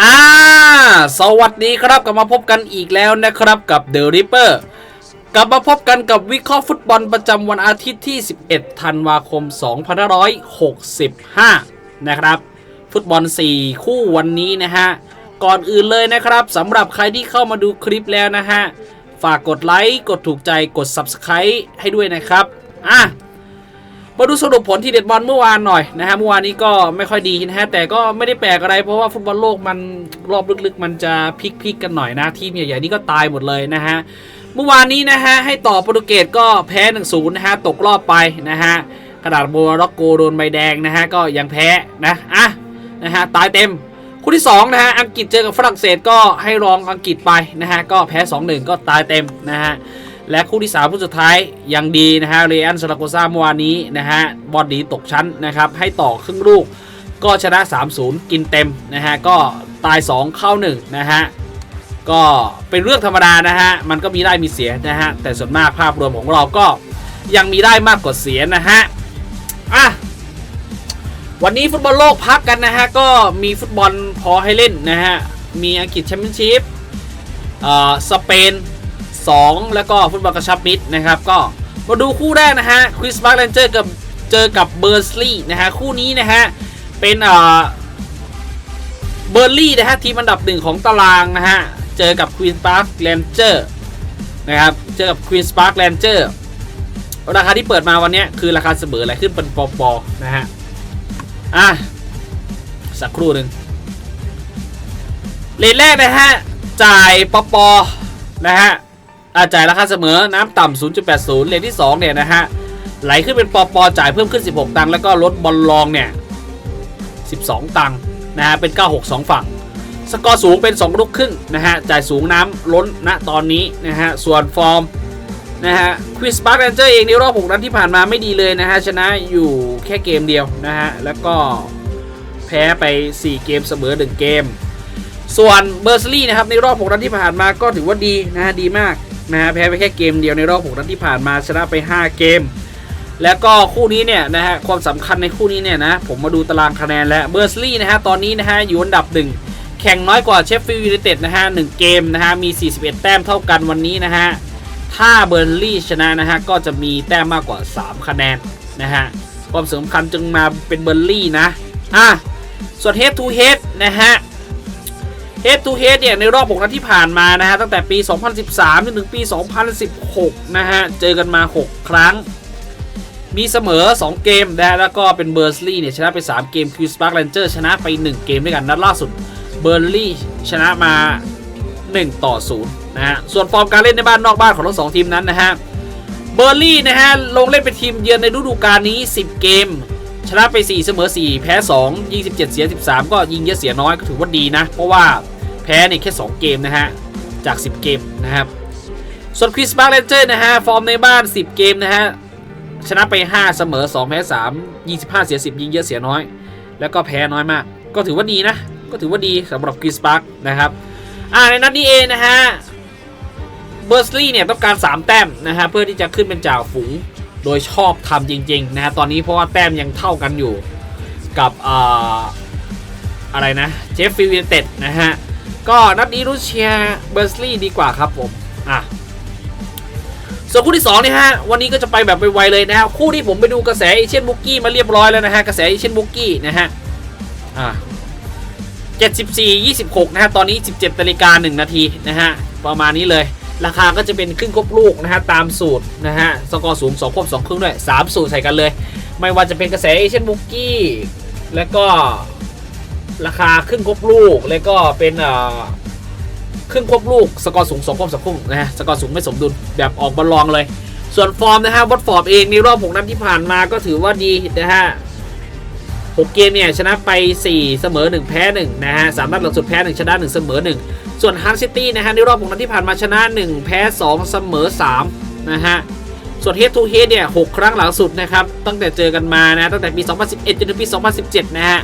อ่า สวัสดีครับกลับมาพบกันอีกแล้วนะครับกับ The Ripper กลับมาพบกันกับวิเคราะห์ฟุตบอลประจำวันอาทิตย์ที่ 11 ธันวาคม 2565 นะครับ ฟุตบอล 4 คู่วันนี้นะฮะ ก่อนอื่นเลยนะครับสำหรับใครที่เข้ามาดูคลิปแล้วนะฮะ ฝากกดไลค์ กดถูกใจ กด Subscribe ให้ด้วยนะครับ อะ มาดูสรุปผลที่เด็ดบอลเมื่อวานหน่อยนะฮะเมื่อวานนี้ก็ไม่ค่อยดีนะฮะแต่ก็ไม่ได้แปลกอะไรเพราะว่าฟุตบอลโลกมันรอบลึกๆ มันจะพลิกๆกันหน่อยนะ ทีมใหญ่ๆนี่ก็ตายหมดเลยนะฮะเมื่อวานนี้นะฮะให้ต่อโปรตุเกสก็แพ้1-0นย์นะฮะตกรอบไปนะฮะขนาดโมร็อกโกโดนใบแดงนะฮะก็ยังแพ้นะอะนะฮะตายเต็มคู่ที่2นะฮะอังกฤษเจอกับฝรั่งเศสก็ให้รองอังกฤษไปนะฮะก็แพ้ 2-1 ก็ตายเต็มนะฮะ และคู่ที่ 3 คู่สุดท้ายยังดีนะฮะเรอันซาราโกซาเมื่อวานนี้นะฮะบอลดีตกชั้นนะครับให้ต่อครึ่งลูก ก็ชนะ 3-0 กินเต็มนะฮะก็ตาย 2 เข้า 1 นะฮะก็เป็นเรื่องธรรมดานะฮะมันก็มีได้มีเสียนะฮะแต่ส่วนมากภาพรวมของเราก็ยังมีได้มากกว่าเสียนะฮะอะวันนี้ฟุตบอลโลกพักกันนะฮะก็มีฟุตบอลพอให้เล่นนะฮะมีอังกฤษแชมเปี้ยนชิพเอ่อสเปน 2 แล้วก็ฟุตบอลกระชับมิตรนะครับ ก็มาดูคู่แรกนะฮะคริสบาร์กแลนเจอร์กับเจอกับเบอร์สลีย์นะฮะคู่นี้นะฮะเป็นเอ่อเบอร์ลี่นะฮะทีมอันดับหนึ่งของตารางนะฮะเจอกับควีนส์พาร์คแลนเจอร์นะครับเจอกับควีนส์พาร์คแลนเจอร์ราคาที่เปิดมาวันนี้คือราคาเสมออะไรขึ้นเป็นปอปอนะฮะอะสักครู่หนึ่งเลนแรกนะฮะจ่ายปอปอนะฮะ อาจ่ายราคาเสมอน้ำต่ำ 0.80 เลนที่ 2 เนี่ยนะฮะ ไหลขึ้นเป็นปอปอจ่ายเพิ่มขึ้น 16 ตังค์แล้วก็ลดบอลลองเนี่ย 12 ตังค์นะฮะ เป็น 96 2 ฝั่ง สกอร์สูงเป็น 2 ลูกครึ่งนะฮะ จ่ายสูงน้ำล้นณตอนนี้นะฮะ ส่วนฟอร์มนะฮะควิสปาร์คแรนเจอร์เองในรอบ 6 นัดที่ผ่านมาไม่ดีเลยนะฮะ ชนะอยู่แค่เกมเดียวนะฮะ แล้วก็แพ้ไป 4 เกมเสมอ 1 เกม ส่วนเบอร์ซลี่นะครับในรอบ 6 นัดที่ผ่านมาก็ถือว่าดีนะฮะดีมาก นะฮะแพ้ไปแค่เกมเดียวในรอบ6นัดที่ผ่านมาชนะไป 5 เกม แล้วก็คู่นี้เนี่ยนะฮะความสำคัญในคู่นี้เนี่ยนะผมมาดูตารางคะแนนแล้วเบอร์ซลี่นะฮะตอนนี้นะฮะอยู่อันดับหนึ่งแข่งน้อยกว่าเชฟฟิลด์ยูไนเต็ดนะฮะหนึ่งเกมนะฮะมี 41 แต้มเท่ากันวันนี้นะฮะถ้าเบอร์ลี่ชนะนะฮะก็จะมีแต้มมากกว่า 3 คะแนนนะฮะความสำคัญจึงมาเป็นเบอร์ลี่นะอะส่วน head to head นะฮะ Head to Head เนี่ยในรอบ 6 นัดที่ผ่านมานะฮะตั้งแต่ปี 2013 จนถึงปี 2016 นะฮะ เจอกันมา 6 ครั้ง มีเสมอ 2 เกมนะแล้วก็เป็นเบอร์สลีย์เนี่ยชนะไป 3 เกมคิวสปาร์คแลนเจอร์ชนะไป 1 เกมด้วยกัน นัดล่าสุดเบอร์ลี่ชนะมา 1 ต่อ 0 นะฮะ ส่วนฟอร์มการเล่นในบ้านนอกบ้านของทั้งสองทีมนั้นนะฮะเบอร์ลี่นะฮะลงเล่นเป็นทีมเยือนในฤดูกาลนี้ 10 เกม ชนะไป 4 เสมอ 4 แพ้2ยิง17เสีย 13 ก็ยิงเยอะเสียน้อยก็ถือว่าดีนะ เพราะว่า แพ้ในแค่ 2 เกมนะฮะ จาก 10 เกมนะครับ ส่วนคริสบาร์เลนเจอร์นะฮะ ฟอร์มในบ้าน 10 เกมนะฮะ ชนะไป 5 เสมอ 2 แพ้ 3 25 เสีย 10 ยิงเยอะเสียน้อย แล้วก็แพ้น้อยมาก ก็ถือว่าดีนะ ก็ถือว่าดีสำหรับคริสบาร์นะครับ อ่าในนัดนี้เองนะฮะ เบอร์สลีย์เนี่ยต้องการ 3 แต้มนะฮะเพื่อที่จะขึ้นเป็นจ่าฝูงโดยชอบทำจริงๆนะฮะตอนนี้เพราะว่าแต้มยังเท่ากันอยู่กับอ่าอะไรนะเจฟฟิลด์เต็ดนะฮะ ก็นัดนี้รุเชียเบอร์สลีย์ดีกว่าครับผมอะส่วนคู่ที่2เนี่ยฮะวันนี้ก็จะไปแบบไวๆเลยนะฮะคู่ที่ผมไปดูกระแสเอเชียนบุกกี้มาเรียบร้อยแล้วนะฮะกระแสเอเชียนบุกกี้นะฮะอะ74 26 นะฮะ ตอนนี้ 17นาฬิกา1นาทีนะฮะ ประมาณนี้เลย ราคาก็จะเป็นครึ่งครบลูกนะฮะ ตามสูตรนะฮะ สกอร์สูง2ครบ2ครึ่งด้วย 3 สูตรใส่กันเลย ไม่ว่าจะเป็นกระแสเอเชียนบุกกี้ แล้วก็ ราคาครึ่งครบลูก แล้วก็เป็นเอ่อครึ่งครบลูกสกอร์สูงสองครบสองครึ่นะฮะสกอร์สูงไม่สมดุลแบบออกบอลลองเลย ส่วนฟอร์มนะฮะวัตฟอร์ดเองในรอบหกนัดที่ผ่านมาก็ถือว่าดีนะฮะหกเกมเนี่ยชนะไป 4 เสมอ 1 แพ้ 1 นะฮะสามนัดหลังสุดแพ้ 1 ชนะ 1 เสมอ 1 ส่วนฮันซิตี้นะฮะในรอบหกนัดที่ผ่านมาชนะ 1 แพ้ 2 เสมอ 3 นะฮะ ส่วนเฮดทูเฮดเนี่ยหกครั้งหลังสุดนะครับ ตั้งแต่เจอกันมานะ ตั้งแต่ปี 2011 จนถึงปี 2017 นะฮะ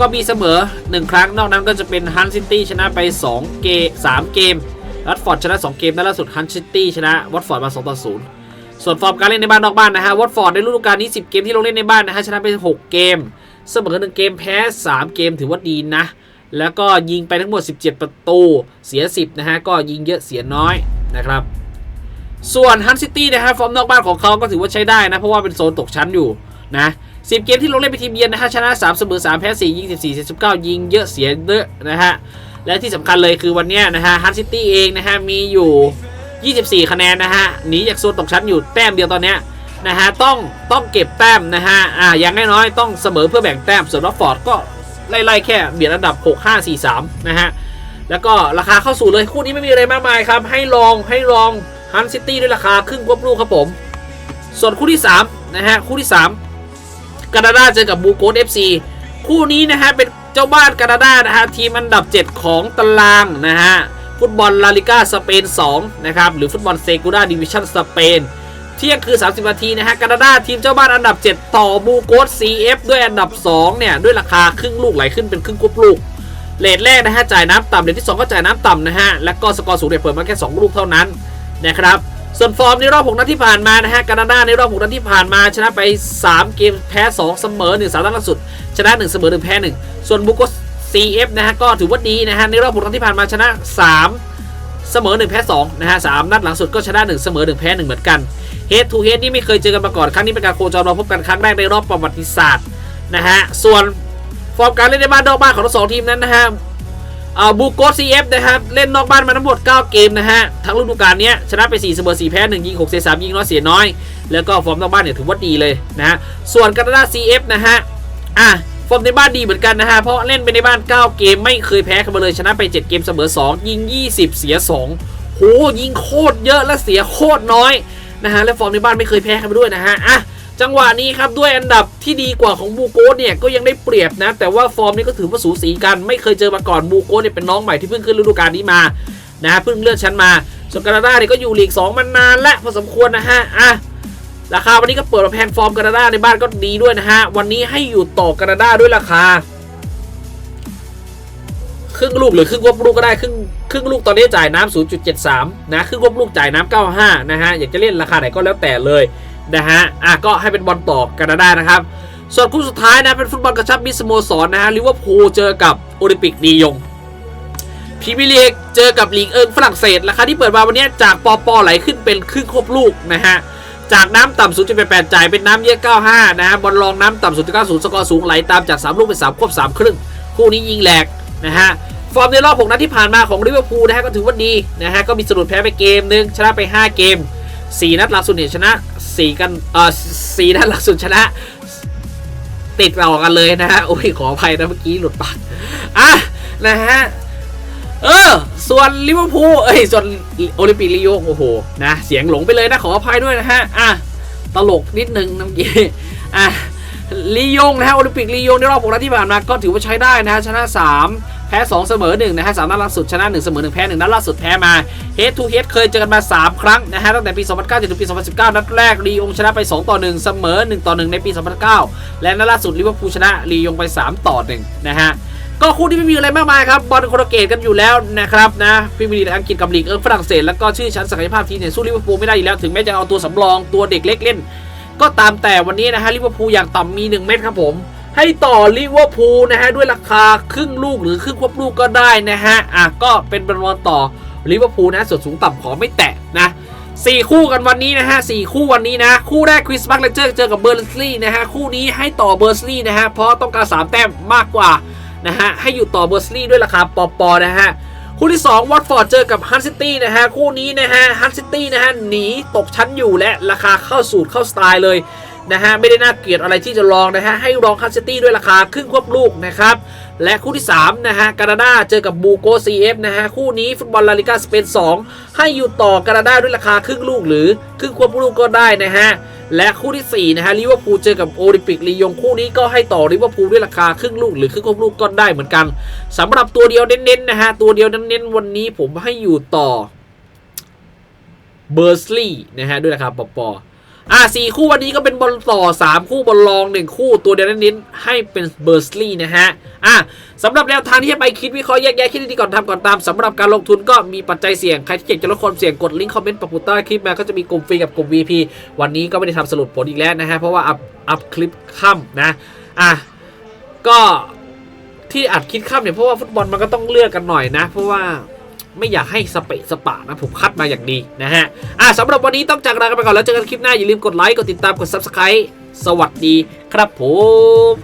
ก็มีเสมอ 1 ครั้งนอกนั้นก็จะเป็นฮันซิตี้ชนะไป 2 เกม3เกมวัตฟอร์ดชนะ 2 เกมและล่าสุดฮันซิตี้ชนะวัตฟอร์ดมา2ต่อ0ส่วนฟอร์มการเล่นในบ้านนอกบ้านนะฮะวัตฟอร์ดในฤดูกาลนี้ 10 เกมที่ลงเล่นในบ้านนะฮะชนะไป 6 เกม เสมอ 1 เกมแพ้ 3 เกมถือว่าดีนะ แล้วก็ยิงไปทั้งหมด 17 ประตูเสีย 10 นะฮะก็ยิงเยอะเสียน้อยนะครับส่วนฮันซิตี้นะฮะฟอร์มนอกบ้านของเขาก็ถือว่าใช้ได้นะเพราะว่าเป็นโซนตกชั้นอยู่นะ 10 เกมที่ลงเล่นเป็นทีมเยือนนะฮะชนะ 3 เสมอ 3 แพ้4ยิง 14เสีย19ยิงเยอะเสียเยอะนะฮะ และที่สำคัญเลยคือวันนี้นะฮะฮันซิตี้เองนะฮะมีอยู่ 24 คะแนนนะฮะหนีจากโซนตกชั้นอยู่แต้มเดียวตอนนี้นะฮะต้องต้องเก็บแต้มนะฮะอ่าอย่างน้อยๆต้องเสมอเพื่อแบ่งแต้มส่วนวัตฟอร์ดก็ไล่ๆแค่เบียดอันดับ 6 5 4 3 นะฮะแล้วก็ราคาเข้าสู่เลยคู่นี้ไม่มีอะไรมากมายครับ ให้ลองให้ลองฮันซิตี้ด้วยราคาครึ่งควบลูกครับผม ส่วนคู่ที่3นะฮะคู่ที่ 3 กานาดาเจอกับบูโกสเอฟซีคู่นี้นะฮะเป็นเจ้าบ้านกานาดานะฮะทีมอันดับ 7 ของตารางนะฮะฟุตบอลลาลิก้าสเปน2นะครับหรือฟุตบอลเซกูราดิวิชั่นสเปนเที่ยงคือ 30 นาทีนะฮะกานาดาทีมเจ้าบ้านอันดับ 7 ต่อบูโกส CF ด้วยอันดับ 2 เนี่ย ด้วยราคาครึ่งลูกไหลขึ้นเป็นครึ่งควบลูกเลทแรกนะฮะจ่ายน้ำต่ำเลทที่ 2 ก็จ่ายน้ำต่ำนะฮะ แล้วก็สกอร์สูงเนี่ยเปิดมาแค่ 2 ลูกเท่านั้นนะครับ ส่วนฟอร์มในรอบ 6 นัดที่ผ่านมานะฮะกานาดาในรอบ 6 นัดที่ผ่านมา ชนะไป 3 เกมแพ้ 2 เสมอ 1 สามนัดล่าสุด ชนะ 1 เสมอ 1 แพ้ 1 ส่วนบุโกส CF นะฮะก็ถือว่าดีนะฮะในรอบ 6 นัดที่ผ่านมาชนะ 3 เสมอ 1 แพ้2นะฮะสามนัดหลังสุดก็ชนะ 1 เสมอ 1 แพ้ 1 เหมือนกันเฮดทูเฮดนี่ไม่เคยเจอกันมาก่อนครั้งนี้เป็นการโคจรมาพบกันครั้งแรกในรอบประวัติศาสตร์นะฮะส่วนฟอร์มการเล่นในบ้านนอกบ้านของทั้งสองทีมนั้นนะฮะ อ่าบูโกซีเอฟนะครับเล่นนอกบ้านมาทั้งหมด 9 เกมนะฮะทั้งฤดูกาลเนี้ยชนะไป 4 เสมอ 4 แพ้ 1 ยิง 6 เสีย 3 ยิงน้อยเสียน้อย แล้วก็ฟอร์มนอกบ้านเนี่ยถือว่าดีเลยนะฮะส่วนกานาดา CF นะฮะอะฟอร์มในบ้านดีเหมือนกันนะฮะเพราะเล่นไปในบ้าน 9 เกมไม่เคยแพ้กันมาเลยชนะไป 7 เกมเสมอ 2 ยิง 20 เสีย 2 โหยิงโคตรเยอะและเสียโคตรน้อยนะฮะและฟอร์มในบ้านไม่เคยแพ้กันมาด้วยนะฮะอะ จังหวะนี้ครับด้วยอันดับที่ดีกว่าของบูโกสเนี่ยก็ยังได้เปรียบนะ แต่ว่าฟอร์มนี้ก็ถือว่าสูสีกันไม่เคยเจอมาก่อนบูโกสเนี่ยเป็นน้องใหม่ที่เพิ่งขึ้นฤดูกาลนี้มานะฮะเพิ่งเลื่อนชั้นมาส่วนกานาดาเนี่ยก็อยู่ลีก 2 มานานและพอสมควรนะฮะอะราคาวันนี้ก็เปิดมาแพงฟอร์มกานาดาในบ้านก็ดีด้วยนะฮะวันนี้ให้อยู่ต่อกานาดาด้วยราคา ครึ่งลูกหรือครึ่งวบลูกก็ได้ครึ่งครึ่งลูกตอนนี้จ่ายน้ำ0.73นะครึ่งวบลูกจ่ายน้ำ95นะฮะอยากจะเล่นราคาไหนก็แล้วแต่เลย นะฮะอะก็ให้เป็นบอลต่อกันได้นะครับ ส่วนคู่สุดท้ายนะเป็นฟุตบอลกระชับมิตรสโมสรนะฮะลิเวอร์พูลเจอกับโอลิมปิกดียงพรีเมียร์ลีกเจอกับลีกเอิงฝรั่งเศสราคาที่เปิดมาวันนี้จากปอปอไหลขึ้นเป็นครึ่งควบลูกนะฮะจากน้ำต่ำ0.88จ่ายเป็นน้ำเยอะ95 นะฮะบอลรองน้ำต่ำ0.90 สกอร์สูงไหลตามจาก 3 ลูกเป็น 3 ควบ 3 ครึ่ง คู่นี้ยิงแหลกนะฮะ ฟอร์มในรอบ 6 นัดที่ผ่านมาของลิเวอร์พูลนะฮะก็ถือว่าดีนะฮะ ก็มีสะดุดแพ้ไปเกมหนึง ชนะไป 5 เกม 4 นัดหลังสุดเนี่ยชนะ 4กันเอ่อ4นัดหลังสุดชนะ ติดต่อกันเลยนะฮะโอ้ยขออภัยนะเมื่อกี้หลุดปากอะนะฮะเออ ส่วนลิเวอร์พูลเอ้ยส่วนโอลิมปิกลีโยโอ้โหนะเสียงหลงไปเลยนะขออภัยด้วยนะฮะอะตลกนิดนึงน้ำกี้อะลียงนะฮะโอลิมปิกลียงในรอบ6นัดที่ผ่านมาก็ถือว่าใช้ได้นะฮะชนะ 3 แพ้2เสมอ1นะฮะสามนัดล่าสุดชนะ1เสมอ1แพ้1นัดล่าสุดแพ้มาเฮดทูเฮดเคยเจอกันมา 3 ครั้งนะฮะตั้งแต่ปี 2009จนถึงปี 2019 นัดแรกลียงชนะไป 2 ต่อ 1 เสมอ 1 ต่อ 1 ในปี 2009 และนัดล่าสุดลิเวอร์พูลชนะลียงไป 3 ต่อ 1 นะฮะก็คู่ที่ไม่มีอะไรมากมายครับบอลโคโรเกตกันอยู่แล้วนะครับนะพรีเมียร์ลีกอังกฤษกับลีกเอิงฝรั่งเศสแล้วก็ชื่อชั้นศักยภาพทีมเนี่ยสู้ลิเวอร์พูลไม่ได้อยู่แล้วถึงแม้จะเอาตัวสำรองตัวเด็กเล็กเล่น ก็ตามแต่วันนี้นะฮะลิเวอร์พูลอย่างต่ำมี 1 เม็ดครับผม ให้ต่อลิเวอร์พูลนะฮะด้วยราคาครึ่งลูกหรือครึ่งควบลูกก็ได้นะฮะอะก็เป็นบอลต่อลิเวอร์พูลนะส่วนสูงต่ำขอไม่แตะนะสี่คู่กันวันนี้นะฮะสี่คู่วันนี้นะ คู่แรกคริสบัคเลเจอร์เจอกับเบอร์นลีย์นะฮะคู่นี้ให้ต่อเบอร์นลีย์นะฮะเพราะต้องการ 3 แต้มมากกว่านะฮะให้อยู่ต่อเบอร์นลีย์ด้วยราคาปอปอนะฮะคู่ที่2วัตฟอร์ดเจอกับฮันซิตี้นะฮะคู่นี้นะฮะฮันซิตี้นะฮะหนีตกชั้นอยู่และราคาเข้าสูตรเข้าสไตล์เลย นะฮะไม่ได้น่าเกลียดอะไรที่จะลองนะฮะให้ลองฮันซิตี้ด้วยราคาครึ่งควบลูกนะครับและคู่ที่3นะฮะกานาดาเจอกับบูโกซีเอฟนะฮะคู่นี้ฟุตบอลลาลิกาสเปน2 ให้อยู่ต่อกานาดาด้วยราคาครึ่งลูกหรือครึ่งควบลูกก็ได้นะฮะและคู่ที่4นะฮะลิเวอร์พูลเจอกับโอลิมปิกลียงคู่นี้ก็ให้ต่อลิเวอร์พูลด้วยราคาครึ่งลูกหรือครึ่งควบลูกก็ได้เหมือนกันสำหรับตัวเดียวเน้นๆนะฮะตัวเดียวเน้นๆวันนี้ผมให้อยู่ต่อเบอร์สลีย์นะฮะด้วยราคาปอปอ อะสี่คู่วันนี้ก็เป็นบอลต่อ 3 คู่บอลรอง 1 คู่ตัวเดียวน้นๆให้เป็นเบอร์สลีย์นะฮะอะสำหรับแนวทางที่จะไปคิดวิเคราะห์แยกแยะคิดดีก่อนทำก่อนตามสำหรับการลงทุนก็มีปัจจัยเสี่ยง ใครที่อยากจะลดความเสี่ยงกดลิงก์คอมเมนต์ปักหมุดใต้คลิปมาก็จะมีกลุ่มฟรีกับกลุ่ม VP วันนี้ก็ไม่ได้ทำสรุปผลอีกแล้วนะฮะเพราะว่าอัพอัพคลิปค่ำนะอะก็ที่อัดคิดข้ามเนี่ยเพราะว่าฟุตบอลมันก็ต้องเลือกกันหน่อยนะ เพราะว่า ไม่อยากให้สเปะสปะนะผมคัดมาอย่างดีนะฮะอะสำหรับวันนี้ต้องจากลากันไปก่อนแล้วเจอกันคลิปหน้าอย่าลืมกดไลค์กดติดตามกด subscribe สวัสดีครับผม